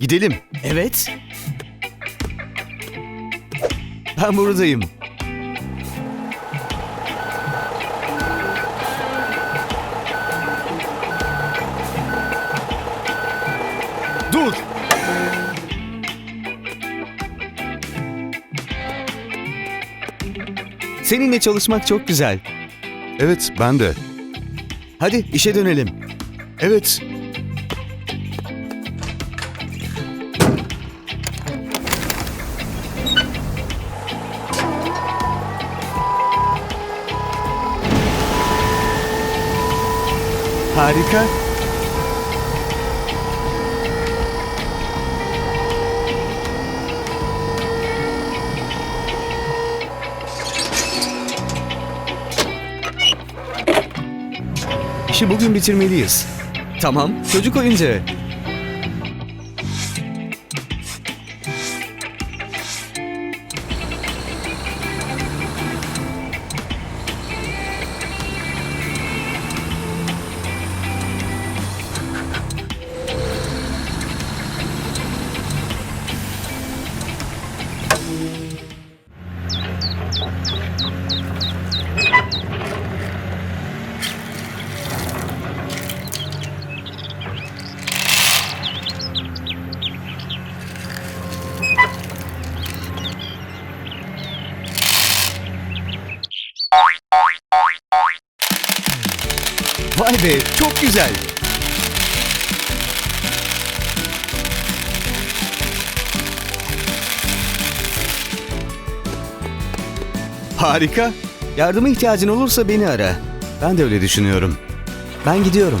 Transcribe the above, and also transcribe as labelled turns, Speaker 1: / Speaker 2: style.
Speaker 1: Gidelim.
Speaker 2: Evet. Ben buradayım.
Speaker 1: Dur.
Speaker 2: Seninle çalışmak çok güzel.
Speaker 1: Evet, ben de.
Speaker 2: Hadi işe dönelim.
Speaker 1: Evet.
Speaker 2: Harika. İşi bugün bitirmeliyiz. Tamam, çocuk oyuncağı. Vay be, çok güzel. Harika. Yardıma ihtiyacın olursa beni ara. Ben de öyle düşünüyorum. Ben gidiyorum.